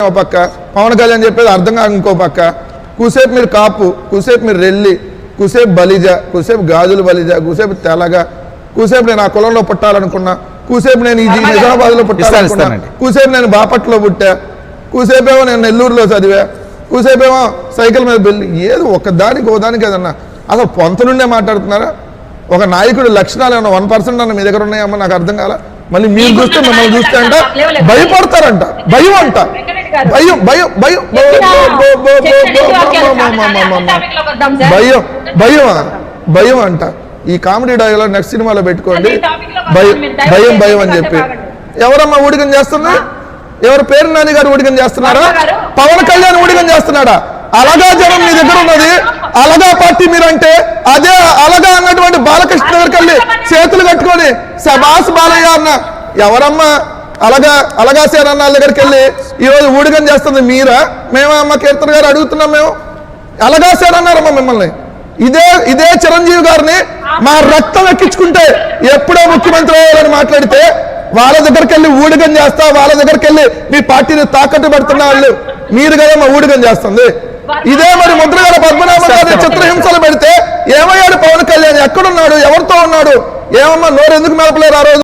ఒక పక్క పవన్ కళ్యాణ్ చెప్పేది అర్థం కాక ఇంకో పక్క. కూసేపు మీరు కాపు కూసేపు మీరు రెల్లి కూసేపు బలిజ కూసేపు గాజులు బలిజ కూసేపు తెలగ కూసేపు నేను ఆ కులంలో పుట్టాలనుకున్నా కూసేపు నేను ఈ నిజామాబాద్లో పుట్టాలనుకున్నా. కూసేపు నేను బాపట్లో పుట్టా కూసేపేమో నేను నెల్లూరులో చదివా కూసేపేమో సైకిల్ మీద బెల్లి ఏదో ఒక దానికి ఒక దానికి ఏదన్నా. అసలు పొంత నుండే మాట్లాడుతున్నారా? ఒక నాయకుడి లక్షణాలు ఏమన్నా వన్ పర్సెంట్ అన్న మీ దగ్గర ఉన్నాయమ్మా నాకు అర్థం కాల? మళ్ళీ మీరు చూస్తే మిమ్మల్ని చూస్తే అంట భయపడతారంట భయం అంట భయం భయం భయం. భయం భయం భయం అంట ఈ కామెడీ డైలాగ్ నెక్స్ట్ సినిమాలో పెట్టుకోండి. భయం భయం భయం అని చెప్పి. ఎవరమ్మా ఊడికం చేస్తున్నా? ఎవరు పేరు నాని గారు ఊడికం చేస్తున్నారా పవన్ కళ్యాణ్ ఊడికం చేస్తున్నాడా? అలగా జనం మీ దగ్గర ఉన్నది. అలగా పార్టీ మీరంటే అదే అలగా అన్నటువంటి బాలకృష్ణ గారికి చేతులు కట్టుకొని సభాస్ బాలయ్య అన్న. ఎవరమ్మా? అలగా అలగా సేనన్న దగ్గరికి వెళ్ళి ఈరోజు ఊడిగం చేస్తుంది మీరా? మేము అమ్మ కీర్తన గారు అడుగుతున్నాం మేము. అలగా సేనన్నారమ్మా మిమ్మల్ని. ఇదే ఇదే చిరంజీవి గారిని మా రక్తం ఎక్కించుకుంటే ఎప్పుడో ముఖ్యమంత్రి అయ్యారని మాట్లాడితే వాళ్ళ దగ్గరికి వెళ్ళి ఊడిగం చేస్తా వాళ్ళ దగ్గరికి వెళ్ళి మీ పార్టీని తాకట్టు పెడుతున్న వాళ్ళు మీరు కదా మా ఊడిగం చేస్తుంది. ఇదే మరి ముద్రగల పద్మనాభ గారి చిత్రహింసలు పెడితే ఏమయ్యాడు పవన్ కళ్యాణ్? ఎక్కడున్నాడు? ఎవరితో ఉన్నాడు? ఏమమ్మా నోరు ఎందుకు మెలపలేరు ఆ రోజు?